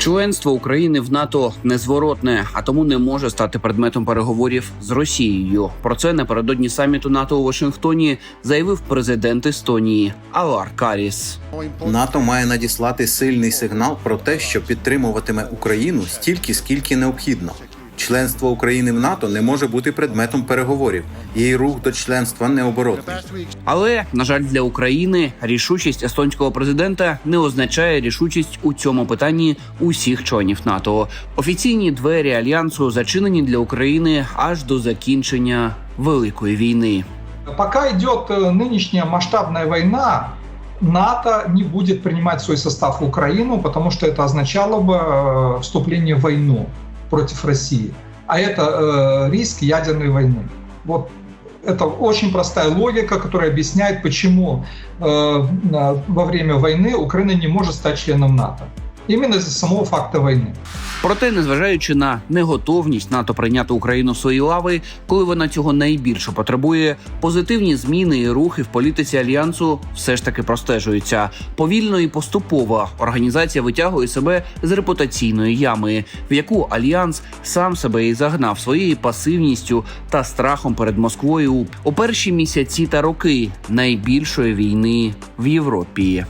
Членство України в НАТО незворотне, а тому не може стати предметом переговорів з Росією. Про це напередодні саміту НАТО у Вашингтоні заявив президент Естонії Алар Каріс. НАТО має надіслати сильний сигнал про те, що підтримуватиме Україну стільки, скільки необхідно. Членство України в НАТО не може бути предметом переговорів. Її рух до членства необоротний. Але на жаль, для України рішучість естонського президента не означає рішучість у цьому питанні усіх членів НАТО. Офіційні двері альянсу зачинені для України аж до закінчення великої війни. Пока идет э, нынешняя масштабная война, НАТО не будет принимать в свой состав Украину, потому что это означало бы э, вступление в войну Против России. А это э, риск ядерной войны. Вот это очень простая логика, которая объясняет, почему э, во время войны Украина не может стать членом НАТО. Именно из-за самого факта войны. Проте, незважаючи на неготовність НАТО прийняти Україну в свої лави, коли вона цього найбільше потребує, позитивні зміни і рухи в політиці альянсу все ж таки простежуються. Повільно і поступово організація витягує себе з репутаційної ями, в яку альянс сам себе і загнав своєю пасивністю та страхом перед Москвою у перші місяці та роки найбільшої війни в Європі.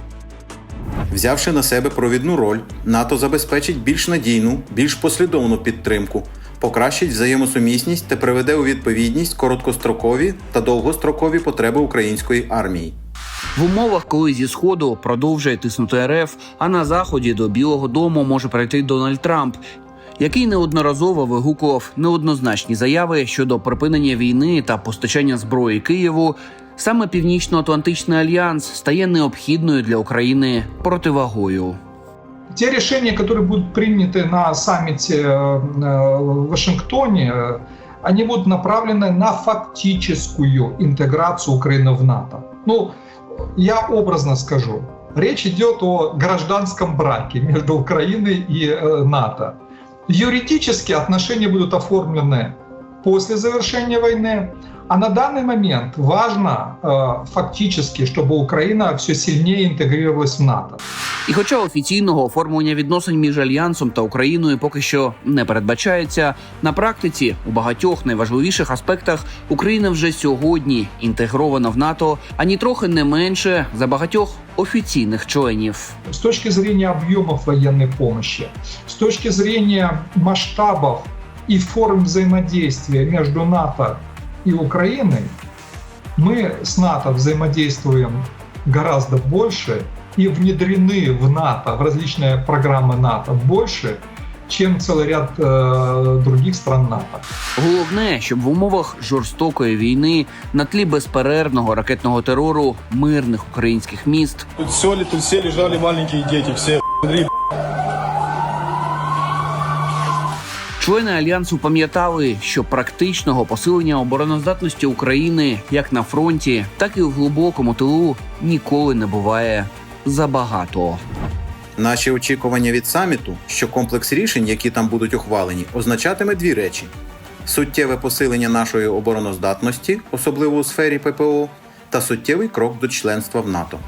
Взявши на себе провідну роль, НАТО забезпечить більш надійну, більш послідовну підтримку, покращить взаємосумісність та приведе у відповідність короткострокові та довгострокові потреби української армії. В умовах, коли зі сходу продовжує тиснути РФ, а на заході до Білого Дому може прийти Дональд Трамп Який неодноразово вигукував неоднозначні заяви щодо припинення війни та постачання зброї Києву, саме Північно-Атлантичний альянс стає необхідною для України противагою. Те решения, которые будут приняты на саммите э, э, в Вашингтоне, э, они будут направлены на фактическую интеграцию Украины в НАТО. Ну, я образно скажу. Речь идет о гражданском браке между Украиной и э, НАТО. Юридически отношения будут оформлены после завершения войны, а на данный момент важно э, фактически, чтобы Украина все сильнее интегрировалась в НАТО. І хоча офіційного оформлення відносин між альянсом та Україною поки що не передбачається, на практиці у багатьох найважливіших аспектах Україна вже сьогодні інтегрована в НАТО, ані трохи не менше за багатьох офіційних членів. С точки зрения объемов военной помощи, с точки зрения масштабов и форм взаимодействия между НАТО и Украиной, мы с НАТО взаимодействуем гораздо больше и внедрены в НАТО, в различные программы НАТО больше, чем целый ряд э, других стран НАТО. Головне, щоб в умовах жорстокої війни на тлі безперервного ракетного терору мирних українських міст Тут все, тут все лежали маленькие дети, все. Члени альянсу пам'ятали, що практичного посилення обороноздатності України як на фронті, так і в глибокому тилу ніколи не буває забагато. Наші очікування від саміту, що комплекс рішень, які там будуть ухвалені, означатиме дві речі: суттєве посилення нашої обороноздатності, особливо у сфері ППО, та суттєвий крок до членства в НАТО.